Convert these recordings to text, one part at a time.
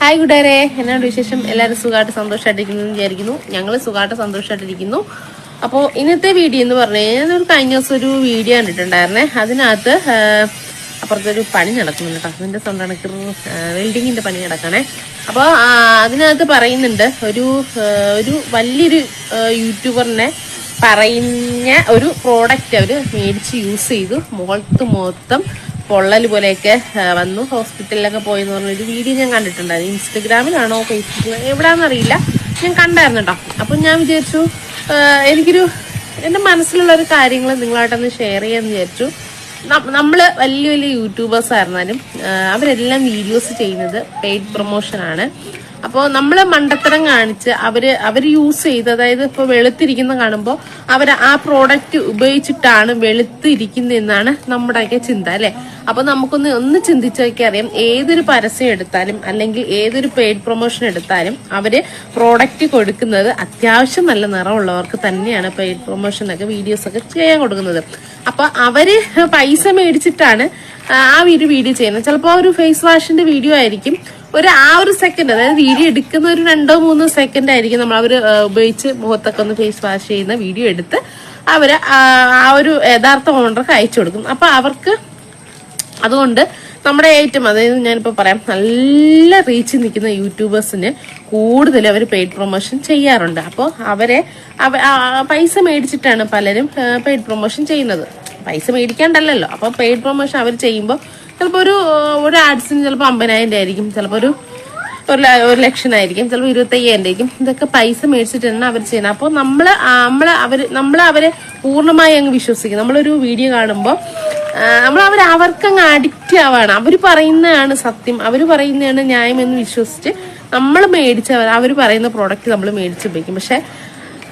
Hi കൂട്ടുകാരെ എന്നാണ് വിശേഷം? എല്ലാവരും സുഖമായിട്ട് സന്തോഷമായിട്ടിരിക്കുന്നു എന്ന് വിചാരിക്കുന്നു. ഞങ്ങൾ സുഖമായിട്ട് സന്തോഷമായിട്ടിരിക്കുന്നു. അപ്പോൾ ഇന്നത്തെ വീഡിയോ എന്ന് പറഞ്ഞു കഴിഞ്ഞാൽ ഒരു കഴിഞ്ഞ ദിവസം ഒരു വീഡിയോ കണ്ടിട്ടുണ്ടായിരുന്നേ. അതിനകത്ത് അപ്പുറത്തൊരു പണി നടക്കുന്നുണ്ട് കേട്ടോ. അതിന്റെ സ്വന്തമാണ് വെൽഡിങ്ങിന്റെ പണി നടക്കണേ. അപ്പോൾ അതിനകത്ത് പറയുന്നുണ്ട് ഒരു ഒരു വലിയൊരു യൂട്യൂബറിനെ പറയുന്ന ഒരു പ്രോഡക്റ്റ് അവർ മേടിച്ച് യൂസ് ചെയ്തു. മുഖത്ത് മൊത്തം പൊള്ളൽ പോലെയൊക്കെ വന്നു. ഹോസ്പിറ്റലിലൊക്കെ പോയി എന്ന് പറഞ്ഞൊരു വീഡിയോ ഞാൻ കണ്ടിട്ടുണ്ടായിരുന്നു. ഇൻസ്റ്റഗ്രാമിലാണോ ഫേസ്ബുക്കിലോ എവിടെയാണെന്നറിയില്ല ഞാൻ കണ്ടായിരുന്നു കേട്ടോ അപ്പം ഞാൻ വിചാരിച്ചു എനിക്കൊരു എന്റെ മനസ്സിലുള്ള ഒരു കാര്യങ്ങൾ നിങ്ങളായിട്ടൊന്ന് ഷെയർ ചെയ്യാമെന്ന് വിചാരിച്ചു. നമ്മൾ വലിയ വലിയ യൂട്യൂബേഴ്സ് ആയിരുന്നാലും അവരെല്ലാം വീഡിയോസ് ചെയ്യുന്നത് പെയ്ഡ് പ്രൊമോഷൻ ആണ്. അപ്പോൾ നമ്മൾ മണ്ടത്തരം കാണിച്ച് അവർ അവർ യൂസ് ചെയ്ത് അതായത് ഇപ്പോൾ വെളുത്തിരിക്കുന്ന കാണുമ്പോൾ അവർ ആ പ്രോഡക്റ്റ് ഉപയോഗിച്ചിട്ടാണ് വെളുത്തിരിക്കുന്നതെന്നാണ് നമ്മുടെയൊക്കെ ചിന്ത അല്ലെ? അപ്പൊ നമുക്കൊന്ന് ഒന്ന് ചിന്തിച്ചൊക്കെ അറിയാം ഏതൊരു പരസ്യം എടുത്താലും അല്ലെങ്കിൽ ഏതൊരു പെയ്ഡ് പ്രൊമോഷൻ എടുത്താലും അവർ പ്രോഡക്റ്റ് കൊടുക്കുന്നത് അത്യാവശ്യം നല്ല നിറമുള്ളവർക്ക് തന്നെയാണ് പെയ്ഡ് വീഡിയോസ് ഒക്കെ ചെയ്യാൻ കൊടുക്കുന്നത്. അപ്പൊ അവർ പൈസ മേടിച്ചിട്ടാണ് ആ ഒരു വീഡിയോ ചെയ്യുന്നത്. ചിലപ്പോൾ ഒരു ഫേസ് വാഷിന്റെ വീഡിയോ ആയിരിക്കും ഒരു ആ ഒരു സെക്കൻഡ് അതായത് വീഡിയോ എടുക്കുന്ന ഒരു രണ്ടോ മൂന്നോ സെക്കൻഡ് ആയിരിക്കും നമ്മൾ അവർ ഉപയോഗിച്ച് മുഖത്തൊക്കെ ഒന്ന് ഫേസ് വാഷ് ചെയ്യുന്ന വീഡിയോ എടുത്ത് അവർ ആ ഒരു യഥാർത്ഥ ഓണർക്ക് അയച്ചു കൊടുക്കും. അപ്പൊ അവർക്ക് അതുകൊണ്ട് നമ്മുടെ ഏറ്റവും അതായത് ഞാനിപ്പോൾ പറയാം നല്ല റീച്ച് നിൽക്കുന്ന യൂട്യൂബേഴ്സിന് കൂടുതൽ അവർ പെയ്ഡ് പ്രൊമോഷൻ ചെയ്യാറുണ്ട്. അപ്പോൾ അവരെ പൈസ മേടിച്ചിട്ടാണ് പലരും പെയ്ഡ് പ്രൊമോഷൻ ചെയ്യുന്നത്. പൈസ മേടിക്കാണ്ടല്ലോ അപ്പോൾ പെയ്ഡ് പ്രൊമോഷൻ അവർ ചെയ്യുമ്പോൾ ചിലപ്പോൾ ഒരു ഒരു ആഡ്സിന് ചിലപ്പോൾ അമ്പതിനായിരം ആയിരിക്കും ചിലപ്പോൾ ഒരു ഒരു ഒരു ലക്ഷമായിരിക്കും. ചിലപ്പോൾ ഇരുപത്തയ്യായിരം ആയിരിക്കും ഇതൊക്കെ പൈസ മേടിച്ചിട്ടാണ് അവർ ചെയ്യുന്നത്. അപ്പോൾ നമ്മൾ നമ്മൾ അവർ നമ്മൾ അവരെ പൂർണമായി അങ്ങ് വിശ്വസിക്കും. നമ്മളൊരു വീഡിയോ കാണുമ്പോൾ നമ്മൾ അവർ അവർക്കങ്ങ് അഡിക്റ്റ് ആവാണ്. അവർ പറയുന്നതാണ് സത്യം. അവർ പറയുന്നതാണ് ന്യായം എന്ന് വിശ്വസിച്ച് നമ്മൾ മേടിച്ച അവർ പറയുന്ന പ്രോഡക്റ്റ് നമ്മൾ മേടിച്ച് ഉപയോഗിക്കും. പക്ഷെ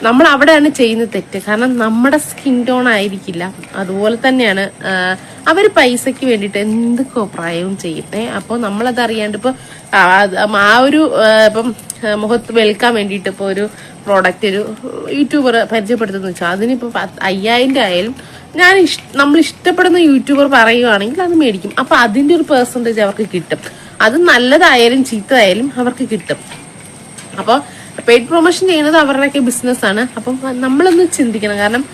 നമ്മൾ അവിടെയാണ് ചെയ്യുന്ന തെറ്റ്. കാരണം നമ്മുടെ സ്കിൻ ടോൺ ആയിരിക്കില്ല. അതുപോലെ തന്നെയാണ് അവർ പൈസയ്ക്ക് വേണ്ടിയിട്ട് എന്ത് കോപ്രായവും ചെയ്യട്ടെ. അപ്പോൾ നമ്മളത് അറിയാണ്ട് ഇപ്പോൾ ആ ഒരു ഇപ്പം മുഖത്ത് വെളുക്കാൻ വേണ്ടിയിട്ട് ഇപ്പോൾ ഒരു പ്രോഡക്റ്റ് ഒരു യൂട്യൂബർ പരിചയപ്പെടുത്തുന്നു വെച്ചാൽ അതിനിപ്പോൾ അയ്യായിരം രൂപ ആയാലും ഞാൻ ഇഷ് നമ്മൾ ഇഷ്ടപ്പെടുന്ന യൂട്യൂബർ പറയുകയാണെങ്കിൽ അത് മേടിക്കും. അപ്പോൾ അതിന്റെ ഒരു പെർസെന്റേജ് അവർക്ക് കിട്ടും. അത് നല്ലതായാലും ചീത്തതായാലും അവർക്ക് കിട്ടും. അപ്പോൾ പെയ്ഡ് പ്രൊമോഷൻ ചെയ്യുന്നത് അവരുടെയൊക്കെ ബിസിനസ്സാണ് അപ്പം നമ്മളൊന്ന് ചിന്തിക്കണം. കാരണം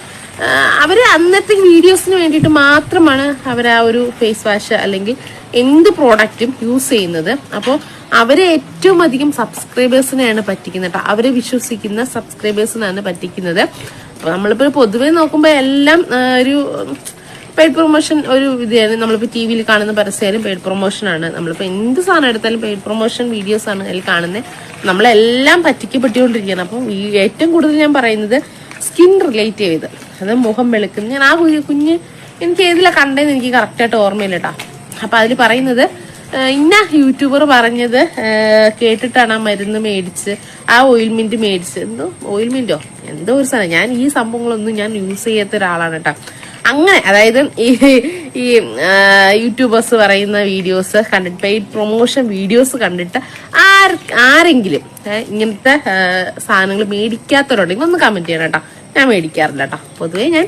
അവർ അന്നത്തെ വീഡിയോസിന് വേണ്ടിയിട്ട് മാത്രമാണ് അവർ ആ ഒരു ഫേസ് വാഷ് അല്ലെങ്കിൽ എന്ത് പ്രോഡക്റ്റും യൂസ് ചെയ്യുന്നത്. അപ്പോൾ അവരെ ഏറ്റവും അധികം സബ്സ്ക്രൈബേഴ്സിനെയാണ് പറ്റിക്കുന്നത്. കേട്ടോ അവരെ വിശ്വസിക്കുന്ന സബ്സ്ക്രൈബേഴ്സിനാണ് പറ്റിക്കുന്നത്. അപ്പോൾ നമ്മളിപ്പോൾ പൊതുവേ നോക്കുമ്പോൾ എല്ലാം ഒരു പെയ്ഡ് പ്രൊമോഷൻ ഒരു ഇതാണ്. നമ്മളിപ്പോൾ ടി വിയിൽ കാണുന്ന പരസ്യമായാലും പെയ്ഡ് പ്രൊമോഷൻ ആണ്. നമ്മളിപ്പോൾ എന്ത് സാധനം എടുത്താലും പെയ്ഡ് പ്രൊമോഷൻ വീഡിയോസ് ആണ് അതിൽ കാണുന്നത് നമ്മളെല്ലാം പറ്റിക്കപ്പെട്ടുകൊണ്ടിരിക്കുകയാണ് അപ്പം ഏറ്റവും കൂടുതൽ ഞാൻ പറയുന്നത് സ്കിൻ റിലേറ്റ് ചെയ്ത്. അത് മുഖം വെളുക്കും ഞാൻ ആ കുഞ്ഞ് കുഞ്ഞ് എനിക്ക് ഏതിലാണ് കണ്ടതെന്ന് എനിക്ക് കറക്റ്റായിട്ട് ഓർമ്മയില്ല കേട്ടോ അപ്പം അതിൽ പറയുന്നത് ഇന്ന യൂട്യൂബർ പറഞ്ഞത് കേട്ടിട്ടാണ് ആ മരുന്ന് മേടിച്ച് ആ ഓയിൽമെന്റ് മേടിച്ച്. എന്തോ ഓയിൽമെന്റോ എന്തോ ഒരു സാധനം. ഞാൻ ഈ സംഭവങ്ങളൊന്നും ഞാൻ യൂസ് ചെയ്യാത്ത ഒരാളാണ് കേട്ടോ അങ്ങനെ അതായത് ഈ ഈ യൂട്യൂബേഴ്സ് പറയുന്ന വീഡിയോസ് കണ്ടിട്ട് പെയ്ഡ് പ്രൊമോഷൻ വീഡിയോസ് കണ്ടിട്ട് ആർ ആരെങ്കിലും ഇങ്ങനത്തെ സാധനങ്ങൾ മേടിക്കാത്തവരുണ്ടെങ്കിൽ ഒന്ന് കമന്റ് ചെയ്യണം കേട്ടോ. ഞാൻ മേടിക്കാറില്ല കേട്ടോ. പൊതുവേ ഞാൻ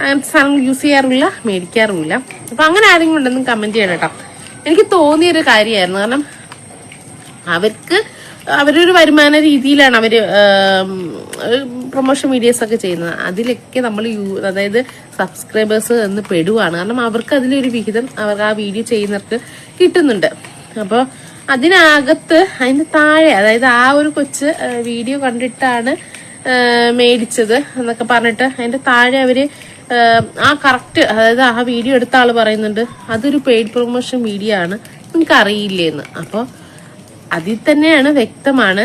അങ്ങനത്തെ സാധനങ്ങൾ യൂസ് ചെയ്യാറില്ല മേടിക്കാറുമില്ല. അപ്പൊ അങ്ങനെ ആരെങ്കിലും ഉണ്ടെന്ന് കമന്റ് ചെയ്യണം കേട്ടോ. എനിക്ക് തോന്നിയൊരു കാര്യമായിരുന്നു. കാരണം അവർക്ക് അവരൊരു വരുമാന രീതിയിലാണ് അവർ പ്രൊമോഷൻ വീഡിയോസ് ഒക്കെ ചെയ്യുന്നത്. അതിലൊക്കെ നമ്മൾ യൂ അതായത് സബ്സ്ക്രൈബേഴ്സ് എന്ന് പെടുവാണ്. കാരണം അവർക്ക് അതിലൊരു വിഹിതം അവർ ആ വീഡിയോ ചെയ്യുന്നവർക്ക് കിട്ടുന്നുണ്ട്. അപ്പോൾ അതിനകത്ത് അതിന്റെ താഴെ അതായത് ആ ഒരു കൊച്ച് വീഡിയോ കണ്ടിട്ടാണ് മേടിച്ചത് എന്നൊക്കെ പറഞ്ഞിട്ട് അതിന്റെ താഴെ അവർ ആ, കറക്റ്റ് അതായത് ആ വീഡിയോ എടുത്ത ആൾ പറയുന്നുണ്ട് അതൊരു പെയ്ഡ് പ്രൊമോഷൻ വീഡിയോ ആണ്. നിങ്ങൾക്ക് അറിയില്ലേന്ന് അപ്പോൾ അതിൽ തന്നെയാണ് വ്യക്തമാണ്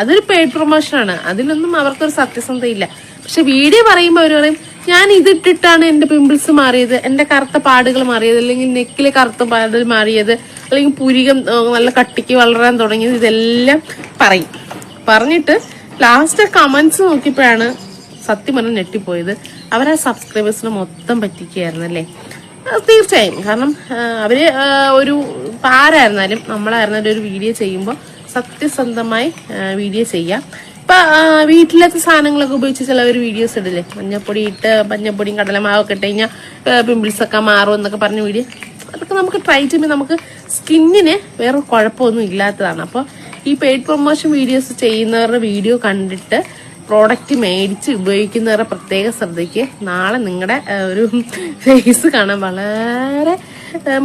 അതൊരു പെയ്ഡ് പ്രൊമോഷൻ ആണ്. അതിലൊന്നും അവർക്കൊരു സത്യസന്ധ ഇല്ല പക്ഷെ വീഡിയോ പറയുമ്പോൾ അവർ പറയും ഞാൻ ഇതിട്ടിട്ടാണ് എന്റെ പിമ്പിൾസ് മാറിയത് എന്റെ കറുത്ത പാടുകൾ മാറിയത് അല്ലെങ്കിൽ നെക്കിലെ കറുത്ത പാടുകൾ മാറിയത് അല്ലെങ്കിൽ പുരികം നല്ല കട്ടിക്ക് വളരാൻ തുടങ്ങിയത് ഇതെല്ലാം പറയും. പറഞ്ഞിട്ട് ലാസ്റ്റ് കമന്റ്സ് നോക്കിയപ്പോഴാണ് സത്യം പറഞ്ഞ് ഞെട്ടിപ്പോയത്. അവരാ സബ്സ്ക്രൈബേഴ്സിനെ മൊത്തം പറ്റിക്കുകയായിരുന്നു അല്ലേ? തീർച്ചയായും. കാരണം അവർ ഒരു പാരായിരുന്നാലും നമ്മളായിരുന്നാലും ഒരു വീഡിയോ ചെയ്യുമ്പോൾ സത്യസന്ധമായി വീഡിയോ ചെയ്യാം. ഇപ്പൊ വീട്ടിലത്തെ സാധനങ്ങളൊക്കെ ഉപയോഗിച്ച് ചിലവർ വീഡിയോസ് ഇടില്ലേ? മഞ്ഞപ്പൊടി ഇട്ട് മഞ്ഞപ്പൊടിയും കടലമാവൊക്കെ ഇട്ട് കഴിഞ്ഞാൽ പിമ്പിൾസ് ഒക്കെ മാറും എന്നൊക്കെ പറഞ്ഞ വീഡിയോ അതൊക്കെ നമുക്ക് ട്രൈ ചെയ്യുമ്പോൾ നമുക്ക് സ്കിന്നിന് വേറെ കുഴപ്പമൊന്നും ഇല്ലാത്തതാണ്. അപ്പോൾ ഈ പെയ്ഡ് പ്രൊമോഷൻ വീഡിയോസ് ചെയ്യുന്നവരുടെ വീഡിയോ കണ്ടിട്ട് പ്രോഡക്റ്റ് മേടിച്ച് ഉപയോഗിക്കുന്നവരുടെ പ്രത്യേക ശ്രദ്ധയ്ക്ക് നാളെ നിങ്ങളുടെ ഒരു ഫേസ് കാണാൻ വളരെ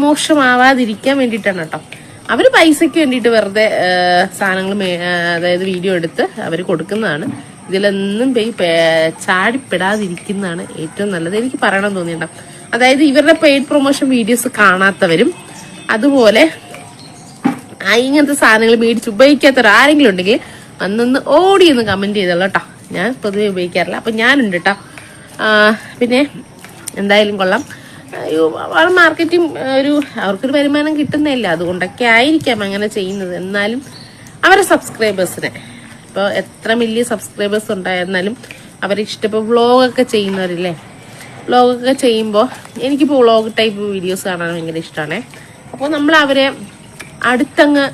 മോശമാവാതിരിക്കാൻ വേണ്ടിയിട്ടാണ് കേട്ടോ. അവർ പൈസയ്ക്ക് വേണ്ടിയിട്ട് വെറുതെ സാധനങ്ങൾ അതായത് വീഡിയോ എടുത്ത് അവർ കൊടുക്കുന്നതാണ്. ഇതിലൊന്നും പേ- ചാടിപ്പെടാതിരിക്കുന്നതാണ് ഏറ്റവും നല്ലത്. എനിക്ക് പറയണം തോന്നിയിട്ടുണ്ടാവും അതായത് ഇവരുടെ പെയ്ഡ് പ്രൊമോഷൻ വീഡിയോസ് കാണാത്തവരും അതുപോലെ ഇങ്ങനത്തെ സാധനങ്ങൾ മേടിച്ച് ഉപയോഗിക്കാത്തവർ ആരെങ്കിലും ഉണ്ടെങ്കിൽ അന്നൊന്ന് ഓടി ഒന്ന് കമന്റ് ചെയ്തോളൂ കേട്ടോ. ഞാൻ പൊതുവെ ഉപയോഗിക്കാറില്ല. അപ്പൊ ഞാനുണ്ട് കേട്ടോ. പിന്നെ എന്തായാലും കൊള്ളാം. അയ്യോ, മാർക്കറ്റും ഒരു അവർക്കൊരു വരുമാനം കിട്ടുന്നില്ല അതുകൊണ്ടൊക്കെ ആയിരിക്കാം അങ്ങനെ ചെയ്യുന്നത്. എന്നാലും അവരെ സബ്സ്ക്രൈബേഴ്സിനെ ഇപ്പോൾ എത്ര മില്യൺ സബ്സ്ക്രൈബേഴ്സ് ഉണ്ടായിരുന്നാലും അവരെ ഇഷ്ടപ്പെട്ട വ്ളോഗൊക്കെ ചെയ്യുന്നവരില്ലേ. വ്ളോഗൊക്കെ ചെയ്യുമ്പോൾ എനിക്കിപ്പോൾ വ്ളോഗ് ടൈപ്പ് വീഡിയോസ് കാണാൻ ഭയങ്കര ഇഷ്ടമാണ് അപ്പോൾ നമ്മൾ അവരെ അടുത്തങ്ങ്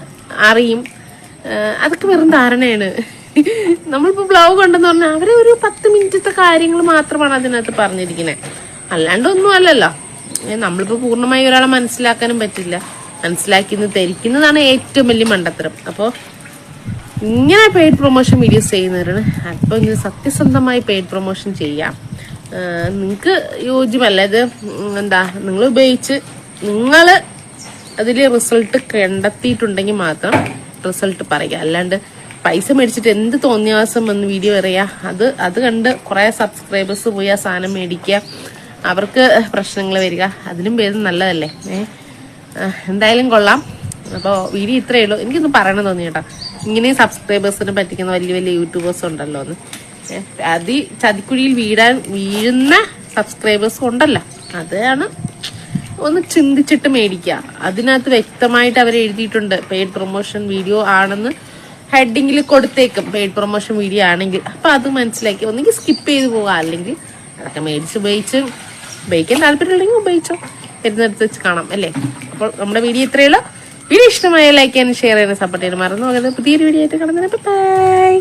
അറിയും. അതൊക്കെ വെറും ധാരണയാണ്. നമ്മളിപ്പോൾ ബ്ലോഗ് ഉണ്ടെന്ന് പറഞ്ഞാൽ അവരെ ഒരു പത്ത് മിനിറ്റത്തെ കാര്യങ്ങൾ മാത്രമാണ് അതിനകത്ത് പറഞ്ഞിരിക്കുന്നത് അല്ലാണ്ടൊന്നും അല്ലല്ലോ. നമ്മളിപ്പോൾ പൂർണമായി ഒരാളെ മനസ്സിലാക്കാനും പറ്റില്ല. മനസ്സിലാക്കി ധരിക്കുന്നതാണ് ഏറ്റവും വലിയ മണ്ടത്തരം. അപ്പോൾ ഇങ്ങനെ പെയ്ഡ് പ്രൊമോഷൻ വീഡിയോസ് ചെയ്യുന്നവരാണ്. അപ്പോൾ ഇങ്ങനെ സത്യസന്ധമായി പെയ്ഡ് പ്രൊമോഷൻ ചെയ്യാം. നിങ്ങൾക്ക് യോജ്യമല്ല. ഇത് എന്താ നിങ്ങൾ ഉപയോഗിച്ച് നിങ്ങൾ അതിൽ റിസൾട്ട് കണ്ടെത്തിയിട്ടുണ്ടെങ്കിൽ മാത്രം റിസൾട്ട് പറയുക. അല്ലാണ്ട് പൈസ മേടിച്ചിട്ട് എന്ത് തോന്നിയാസം വന്ന് വീഡിയോ എറിയുക അത് അത് കണ്ട് കുറേ സബ്സ്ക്രൈബേഴ്സ് പോയി ആ സാധനം മേടിക്കുക. അവർക്ക് പ്രശ്നങ്ങൾ വരിക. അതിലും ഭേദം നല്ലതല്ലേ? എന്തായാലും കൊള്ളാം. അപ്പോൾ വീഡിയോ ഇത്രയേ ഉള്ളൂ. എനിക്കൊന്ന് പറയണം തോന്നി കേട്ടോ. ഇങ്ങനെ സബ്സ്ക്രൈബേഴ്സിനെ പറ്റിക്കുന്ന വലിയ വലിയ യൂട്യൂബേഴ്സ് ഉണ്ടല്ലോ എന്ന്. അതി ചതിക്കുഴിയിൽ വീഴാൻ വീഴുന്ന സബ്സ്ക്രൈബേഴ്സ് ഉണ്ടല്ലോ. അതാണ് ഒന്ന് ചിന്തിച്ചിട്ട് മേടിക്കുക. അതിനകത്ത് വ്യക്തമായിട്ട് അവർ എഴുതിയിട്ടുണ്ട്. പെയ്ഡ് പ്രൊമോഷൻ വീഡിയോ ആണെന്ന് ഹെഡിങ്ങിൽ കൊടുത്തേക്കും. പെയ്ഡ് പ്രൊമോഷൻ വീഡിയോ ആണെങ്കിൽ. അപ്പം അത് മനസ്സിലാക്കി ഒന്നെങ്കിൽ സ്കിപ്പ് ചെയ്ത് പോവുക. അല്ലെങ്കിൽ അതൊക്കെ മേടിച്ച് ഉപയോഗിച്ച് ഉപയോഗിക്കാൻ താല്പര്യമുണ്ടെങ്കിൽ ഉപയോഗിച്ചോ. വരുന്നിടത്ത് വെച്ച് കാണാം അല്ലേ? അപ്പോൾ നമ്മുടെ വീഡിയോ ഇത്രയേ ഉള്ളൂ. വീഡിയോ ഇഷ്ടമായ ലൈക്ക് ചെയ്യാനും ഷെയർ ചെയ്യാനും സപ്പോർട്ട് ചെയ്യാനും മറന്നു പോകരുത്. പുതിയൊരു വീഡിയോ ആയിട്ട് കാണുന്നതിന് ബൈ